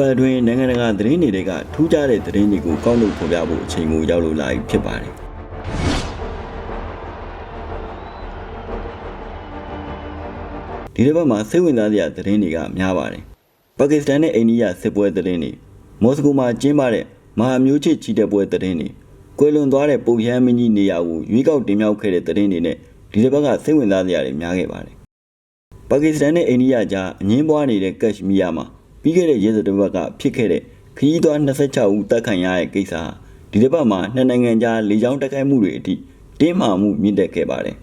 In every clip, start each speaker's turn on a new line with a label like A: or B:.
A: ပတ်အတွင်းနိုင်ငံတကာသတင်းတွေကထူးခြားတဲ့သတင်းတွေကိုကောက်လို့ဖော်ပြဖို့အချိန်ကိုရောက်လို့လာပြီဖြစ်ပါတယ်ဒီတစ်ပတ်မှာစိတ်ဝင်စားစရာသတင်းတွေကများပါတယ်ပါကစ္စတန်နဲ့အိန္ဒိယစစ်ပွဲသတင်းတွေမော်စကိုမှာကျင်းပတဲ့မဟာမျိုးချစ်ချီတက်ပွဲသတင်းတွေကွယ်လွန်သွားတဲ့ပုံရမ်းမင်းကြီးနေရာကိုရွေးကောက်တင်မြှောက်ခဲ့တဲ့သတင်းတွေနဲ့ဒီတစ်ပတ်ကစိတ်ဝင်စားစရာတွေများခဲ့ပါတယ်ပါကစ္စတန်နဲ့အိန္ဒိယကြားအငင်းပွားနေတဲ့ကက်ရှ်မီးယားမှာ ပြီးခဲ့တဲ့ရက်စတစ်ပတ်ကဖြစ်ခဲ့တဲ့ခရီးသွား26ဦးတပ်ခံရတဲ့ကိစ္စဟာဒီတစ်ပတ်မှာနှစ်နိုင်ငံကြားလေကြောင်းတိုက်ခိုက်မှုတွေအထိတင်းမာမှုမြင့်တက်ခဲ့ပါတယ်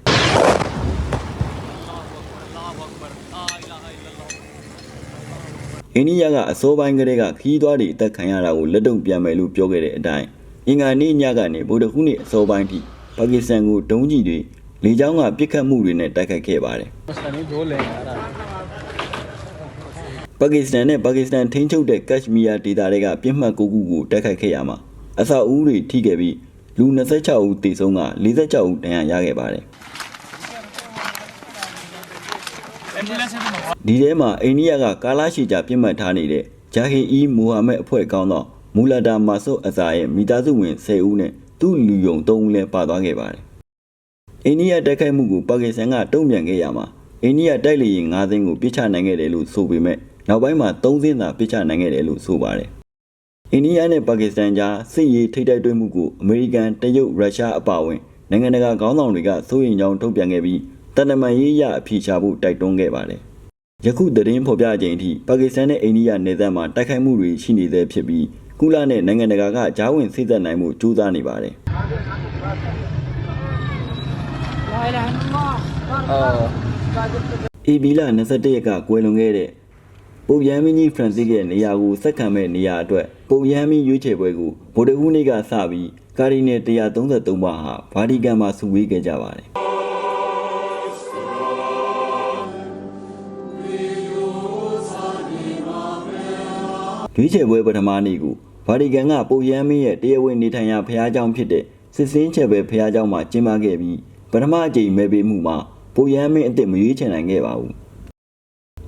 A: အိန္ဒိယကအစိုးပိုင်းကလေးကခရီးသွားတွေအသက်ခံရတာကိုလက်တုံပြန်မယ်လို့ပြောခဲ့တဲ့အတိုင်းအင်္ဂါနေ့ညကနေဗုဒ္ဓဟူးနေ့အစိုးပိုင်းထိပါကစ္စတန်ကိုဒုံးကျည်တွေလေကြောင်းကပစ်ခတ်မှုတွေနဲ့တိုက်ခိုက်ခဲ့ပါတယ် ပါကစ္စတန်နဲ့ပါကစ္စတန်ထိန်းချုပ်တဲ့ကက်ရှ်မီးယားဒေသတွေကပြစ်မှတ်9ခုကိုတိုက်ခိုက်ခဲ့ရမှာအဆောက်အဦတွေထိခဲ့ပြီးလူ26ဦးသေဆုံးက46ဦးဒဏ်ရာရခဲ့ပါတယ်ဒီထဲမှာအိန္ဒိယကကာလာရှိကြပြစ်မှတ်ထားနေတဲ့ဂျာဟီအီမူဟာမက်အဖွဲ့ကောင်းသောမူလာဒါမာဆုတ်အဇာရဲ့မိသားစုဝင်10ဦးနဲ့သူ့လူယုံ3ဦးလည်းပါသွားခဲ့ပါတယ်အိန္ဒိယတိုက်ခိုက်မှုကိုပါကစ္စတန်ကတုံ့ပြန်ခဲ့ရမှာအိန္ဒိယတိုက်လေယာဉ်9စင်းကိုပစ်ချနိုင်ခဲ့တယ်လို့ဆိုပေမဲ့ နောက်ပိုင်းမှာ3စင်းသာပစ်ချနိုင်ခဲ့တယ်လို့ဆိုပါတယ်အိန္ဒိယနဲ့ပါကစ္စတန်ကြားစစ်ရေးထိပ်တိုက်တွေ့မှုကိုအမေရိကန်တရုတ်ရုရှားအပါအဝင်နိုင်ငံတကာခေါင်းဆောင်တွေကစိုးရိမ်ကြောင်းထုတ်ပြန်ခဲ့ပြီးတန်တမန်ရေးရအဖြေရှာဖို့တိုက်တွန်းခဲ့ပါတယ်ယခုသတင်းဖော်ပြချိန်အထိပါကစ္စတန်နဲ့အိန္ဒိယနယ်စပ်မှာတိုက်ခိုက်မှုတွေရှိနေသေးဖြစ်ပြီးကုလနဲ့နိုင်ငံတကာကကြားဝင်စိတ်သက်နိုင်မှုကြိုးစားနေပါတယ်အေဘီလာ21ရက်ကကွယ်လွန်ခဲ့တဲ့ ပုံရမ်းမင်းကြီးဖရန်စစ်ရဲ့နေရာကိုစက္ကန့်မဲ့နေရာအတွက်ပုံရမ်းမင်းရွေးချယ်ပွဲကိုဗိုလ်တကူးနေ့ကစပြီးကာဒီနယ်133ပါးဟာဗာတီကန်မှာစုဝေးခဲ့ကြပါတယ်ရွေးချယ်ပွဲပထမနေ့ကိုဗာတီကန်ကပုံရမ်းမင်းရဲ့တရားဝင်နေထိုင်ရာဖျားเจ้าဖြစ်တဲ့စစ်စင်းချယ်ပဲဖျားเจ้าမှာကျင်းပခဲ့ပြီးပထမအကြိမ်မဲပေးမှုမှာပုံရမ်းမင်းအစ်စ်မရွေးချယ်နိုင်ခဲ့ပါဘူး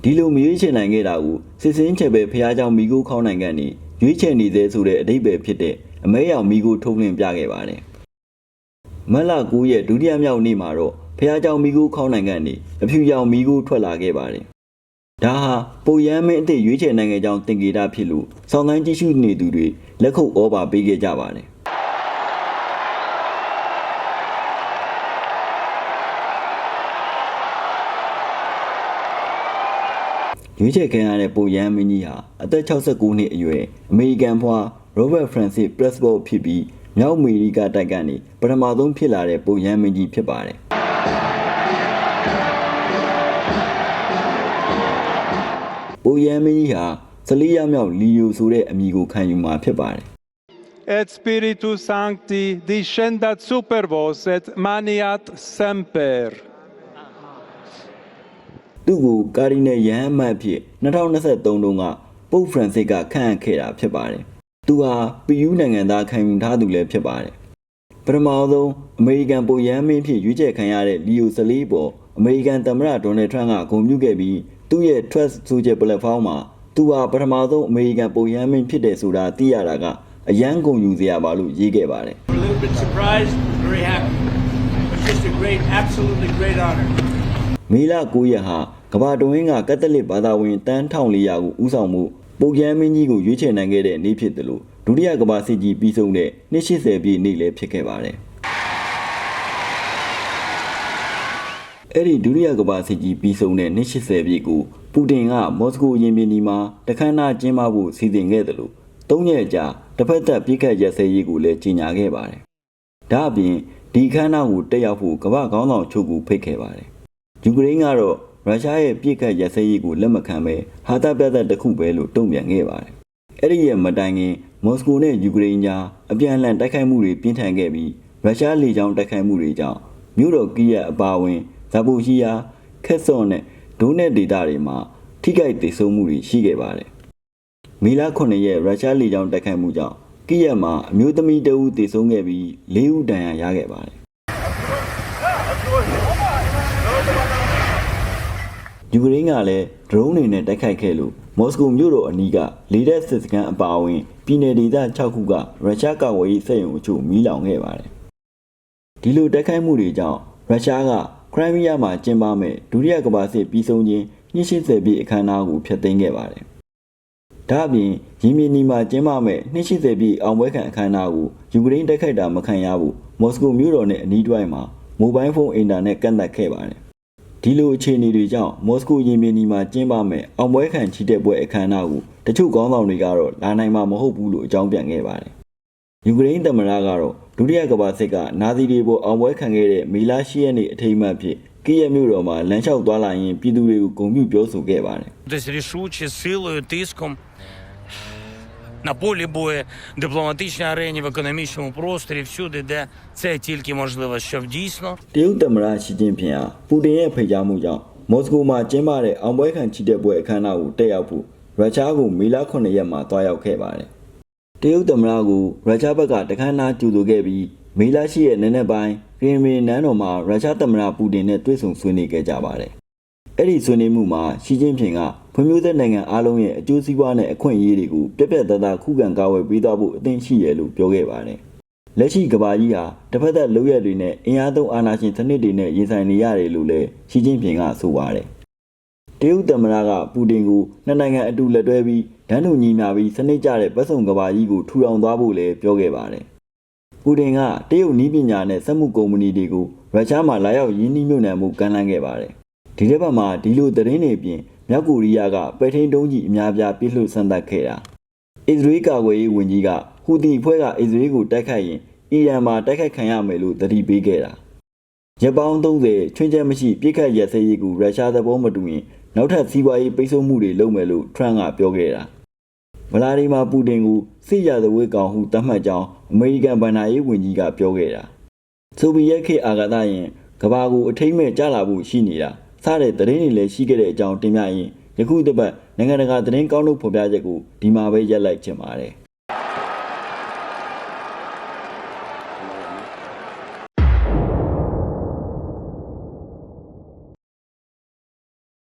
A: ဒီလိုမရွေးချယ်နိုင်ခဲ့တာကိုစစ်စင်းချက်ပဲဖះเจ้าမိကိုခေါင်းနိုင်ကနေရွေးချယ်နေသေးဆိုတဲ့အတိတ်ပဲဖြစ်တဲ့အမဲရောင်မိကိုထုတ်လင်းပြခဲ့ပါတယ်။မတ်လ9ရက်ဒုတိယမြောက်နေ့မှာတော့ဖះเจ้าမိကိုခေါင်းနိုင်ကနေအဖြူရောင်မိကိုထွက်လာခဲ့ပါတယ်။ဒါဟာပုံရမ်းမင်းအစ်စ်ရွေးချယ်နိုင်ခဲ့ကြောင်းသင်္ကေတဖြစ်လို့စောင်းတိုင်းကြည့်ရှုနေသူတွေလက်ခုပ်ဩဘာပေးခဲ့ကြပါတယ်။ ရွေးချယ်ခံရတဲ့ပုံရမ်းမင်းကြီးဟာအသက်69နှစ်အရွယ်အမေရိကန်ဖွား Robert Francis Prescott ဖြစ်ပြီးမြောက်အမေရိကတိုက်ကနေပထမဆုံးဖြစ်လာတဲ့ပုံရမ်းမင်းကြီးဖြစ်ပါတယ်။ပုံရမ်းမင်းကြီးဟာစလီယာမြောက်လီယိုဆိုတဲ့အမည်ကိုခံယူမှာဖြစ်ပါတယ်
B: et Spiritus Sancti discendat super vos et maniat semper.
A: ။ သူ့ကိုကာဒီနယ်ယဟန်အမတ်အဖြစ်2023တုန်းကပုပ်ဖရန်စစ်ကခန့်အပ်ခဲ့တာဖြစ်ပါတယ်။သူဟာပီယူနိုင်ငံသားခံယူထားသူလည်းဖြစ်ပါတယ်။ပထမဆုံးအမေရိကန်ပုံရမ်းမင်းဖြစ်ရွေးချယ်ခံရတဲ့လီယိုဆလီပေါ်အမေရိကန်သမ္မတဒေါ်နယ်ထရန့်ကဂုဏ်ပြုခဲ့ပြီးသူ့ရဲ့ Trust ဆိုတဲ့ platform မှာသူဟာပထမဆုံးအမေရိကန်ပုံရမ်းမင်းဖြစ်တယ်ဆိုတာသိရတာကအယမ်းဂုဏ်ယူစရာပါလို့ရေးခဲ့ပါတယ်
C: a little bit surprised, very happy. It's just a great, absolutely great honor.
A: မေလ9ရက်ဟာကမ္ဘာတဝင်းကကက်သလစ်ဘာသာဝင်တန်း1400ကိုဦးဆောင်မှုပုံရမ်းမင်းကြီးကိုရွေးချယ်နိုင်ခဲ့တဲ့နေ့ဖြစ်တယ်လို့ဒုတိယကမ္ဘာစစ်ကြီးပြီးဆုံးတဲ့နှစ်80ပြည့်နေ့လည်းဖြစ်ခဲ့ပါတယ်အဲ့ဒီဒုတိယကမ္ဘာစစ်ကြီးပြီးဆုံးတဲ့နှစ်80ပြည့်ကိုပူတင်ကမော်စကိုရင်ပြင်ဒီမှာတခမ်းနာကျင်းပဖို့စီစဉ်ခဲ့တယ်လို့သုံးရက်ကြာတစ်ဖက်သက်ပြစ်ခတ်ရက်စဲရေးကိုလည်းကြီးညာခဲ့ပါတယ်ဒါအပြင်ဒီခမ်းနားကိုတက်ရောက်ဖို့ကမ္ဘာခေါင်းဆောင်ချုပ်ကိုဖိတ်ခဲ့ပါတယ် ယူကရိန်းကတော့ရုရှားရဲ့ပြစ်ခတ်ရစဲရေးကိုလက်မခံဘဲဟာတာပြတ်သက်တစ်ခုပဲလို့တုံ့ပြန်ခဲ့ပါတယ်။အဲ့ဒီရဲ့မတိုင်ခင်မော်စကိုနဲ့ယူကရိန်းကြားအပြန်အလှန်တိုက်ခိုက်မှုတွေပြင်းထန်ခဲ့ပြီးရုရှားလေကြောင်းတိုက်ခိုက်မှုတွေကြောင့်မြို့တော်ကီးယပ်အပါအဝင်ဇာပိုရှီယာခက်ဆော့နဲ့ဒိုနက်ဒေသတွေမှာထိခိုက်ဒေဆုံးမှုတွေရှိခဲ့ပါတယ်။မီလာ9ရက်ရုရှားလေကြောင်းတိုက်ခိုက်မှုကြောင့်ကီးယပ်မှာအမျိုးသမီးတဦးဒေဆုံးခဲ့ပြီး၄ဦးဒဏ်ရာရခဲ့ပါတယ်။ ယူကရိန်းကလည်း drone တွေနဲ့တိုက်ခိုက်ခဲ့လို့မော်စကိုမြို့တော်အနီးကလေတပ်စစ်စခန်းအပါအဝင်ပြည်내ဒေသ6ခုကရုရှားကာကွယ်ရေးစက်ရုံအချို့မီးလောင်ခဲ့ပါတယ်။ဒီလိုတိုက်ခိုက်မှုတွေကြောင့်ရုရှားကခရိုင်းမီးယားမှာကျင်းပမဲ့ဒုတိယကမ္ဘာစစ်ပြီးဆုံးခြင်း280ပြည့်အခမ်းအနားကိုဖျက်သိမ်းခဲ့ပါတယ်။ဒါ့အပြင်ရင်းမြစ်နီမှာကျင်းပမဲ့280ပြည့်အောင်ပွဲခံအခမ်းအနားကိုယူကရိန်းတိုက်ခိုက်တာမခံရဘူးမော်စကိုမြို့တော်နဲ့အနီးတစ်ဝိုက်မှာမိုဘိုင်းဖုန်းအင်တာနက်ကန့်သတ်ခဲ့ပါတယ်။ ဒီလိုအခြေအနေတွေကြောင့်မော်စကိုရင်ပြင်ဒီမှာကျင်းပမဲ့အောင်ပွဲခံချီတက်ပွဲအခမ်းအနားကိုတချို့ခေါင်းဆောင်တွေကတော့လာနိုင်မှာမဟုတ်ဘူးလို့အကြောင်းပြန်ခဲ့ပါတယ်။ယူကရိန်းသမ္မတကတော့ဒုတိယကမ္ဘာစစ်ကနာဇီတွေပေါ်အောင်ပွဲခံခဲ့တဲ့မေလ10ရက်နေ့အထိမ်းအမှတ်ဖြစ်ကိယမြို့တော်မှာလမ်းလျှောက်သွားလာရင်ပြည်သူတွေကိုဂုဏ်ပြုပြောဆိုခဲ့ပါတယ်။
D: на полі бою, дипломатичній арені, в економічному просторі, всюди, де це тільки можливо, щоб дійсно
A: တရုတ်သမ္မတရှီကျင်းဖျင်ဟာပူတင်ရဲ့ဖိတ်ကြားမှုကြောင့်မော်စကိုမှာကျင်းပတဲ့အောင်ပွဲခံချီတက်ပွဲအခမ်းအနားကိုတက်ရောက်ဖို့ရုရှားကိုမေလ9ရက်မှာတွားရောက်ခဲ့ပါတယ်။တရုတ်သမ္မတကိုရုရှားဘက်ကတခမ်းနားကြိုဆိုခဲ့ပြီးမေလ10ရက်နေ့နေ့ပိုင်းခရင်မင်နန်းတော်မှာရုရှားသမ္မတပူတင်နဲ့တွေ့ဆုံဆွေးနွေးခဲ့ကြပါတယ်။အဲ့ဒီဆွေးနွေးမှုမှာရှီကျင်းဖျင်က ဖွံ့ဖြိုးတဲ့နိုင်ငံအားလုံးရဲ့အကျိုးစီးပွားနဲ့အခွင့်အရေးတွေကိုပြက်ပြက်သားသားခုခံကာကွယ်ပေးသွားဖို့အသင့်ရှိရလို့ပြောခဲ့ပါတယ်။လက်ရှိကဘာကြီးဟာတစ်ဖက်သက်လုပ်ရက်တွေနဲ့အင်အားသုံးအာဏာရှင်စနစ်တွေနဲ့ရင်ဆိုင်နေရတယ်လို့လည်းရှီကျင်းပင်ကဆိုပါတယ်။တရုတ်သမ္မတကပူတင်ကိုနှစ်နိုင်ငံအတူလက်တွဲပြီးဒန်းတူညီမျှပြီးစနစ်ကျတဲ့ပတ်စုံကဘာကြီးကိုထူထောင်သွားဖို့လည်းပြောခဲ့ပါတယ်။ပူတင်ကတရုတ်နည်းပညာနဲ့စက်မှုကုမ္ပဏီတွေကိုရုရှားမှာလာရောက်ရင်းနှီးမြှုပ်နှံမှုကမ်းလှမ်းခဲ့ပါတယ်။ဒီတစ်ပတ်မှာဒီလိုသတင်းတွေအပြင် မြောက်ကိုရီးယားကပဲ့ထိန်တုံးကြီးအများပြားပြစ်လွှတ်ဆန်သက်ခဲ့တာ။အစ္စရေးကာကွယ်ရေးဝန်ကြီးကဟူတီအဖွဲ့ကအစ္စရေးကိုတိုက်ခိုက်ရင်အီရန်မှာတိုက်ခိုက်ခံရမယ်လို့သတိပေးခဲ့တာ။ရက်ပေါင်း30ချွင်းချက်မရှိပြစ်ခတ်ရစဲရေးကိုရုရှားသဘောမတူရင်နောက်ထပ်စီးပွားရေးပိတ်ဆို့မှုတွေလုပ်မယ်လို့ထရန့်ကပြောခဲ့တာ။ဗလာဒီမာပူတင်ကိုစစ်ရာဇဝတ်ကောင်ဟုသတ်မှတ်ကြောင်းအမေရိကန်ဗန်နာရေးဝန်ကြီးကပြောခဲ့တာ။ဆိုဗီယက်ခေတ်အာဂါသရင်ကဘာကိုအထိမ့်မဲ့ကြလာဖို့ရှိနေတာ စတဲ့သတင်းတွေလည်းရှိခဲ့တဲ့အကြောင်းတင်ပြရင်ယခုတစ်ပတ်နိုင်ငံတကာသတင်းကောင်းတို့ဖော်ပြချက်ကိုဒီမှာပဲရက်လိုက်ချင်ပါတယ်